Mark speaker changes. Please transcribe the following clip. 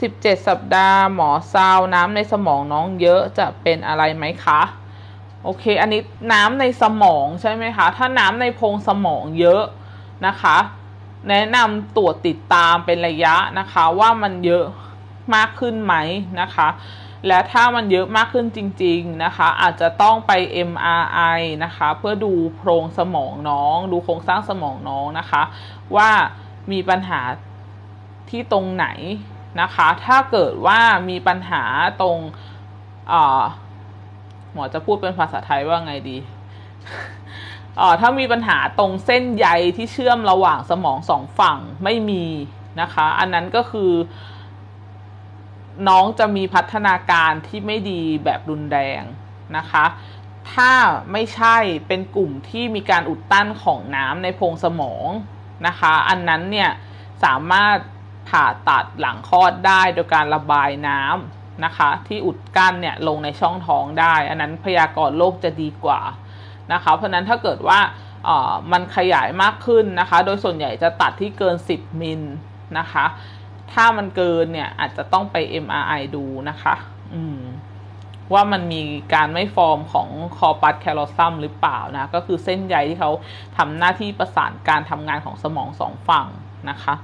Speaker 1: 17 สัปดาห์หมอซาวน้ำในสมองน้องเยอะจะเป็นอะไรไหมคะ โอเค อันนี้น้ำในสมองใช่ไหมคะ ถ้าน้ำในโพรงสมองเยอะนะคะ แนะนำตรวจติดตามเป็นระยะนะคะว่ามันเยอะมากขึ้นไหมนะคะ และถ้ามันเยอะมากขึ้นจริง ๆนะคะ อาจจะต้องไป MRI นะคะ เพื่อดูโพรงสมองน้อง ดูโครงสร้างสมองน้องนะคะ ว่ามีปัญหาที่ตรงไหน นะคะ ถ้าเกิดว่ามีปัญหาตรงหมอจะพูดเป็นภาษาไทยว่าไงดีถ้ามีปัญหาตรงเส้นใยที่เชื่อมระหว่างสมองสองฝั่งไม่มีนะคะ อันนั้นก็คือ น้องจะมีพัฒนาการที่ไม่ดีแบบรุนแรงนะคะ ถ้าไม่ใช่เป็นกลุ่มที่มีการอุดตันของน้ำในโพรงสมองนะคะ อันนั้นเนี่ยสามารถ ผ่าตัดหลังคลอดได้โดยการระบายน้ำนะคะ ที่อุดกั้นเนี่ยลงในช่องท้องได้ อันนั้นพยากรณ์โรคจะดีกว่านะคะ เพราะนั้นถ้าเกิดว่าเอ่อมันขยายมากขึ้นนะคะ โดยส่วนใหญ่จะตัดที่เกิน 10 มิลนะคะ ถ้ามันเกินเนี่ยอาจจะต้องไป MRI ดูนะคะอืมว่ามันมีการไม่ฟอร์มของคอปัสแคโรซัมหรือเปล่านะ ก็คือเส้นใยที่เขาทำหน้าที่ประสานการทำงานของสมองสองฝั่งนะคะ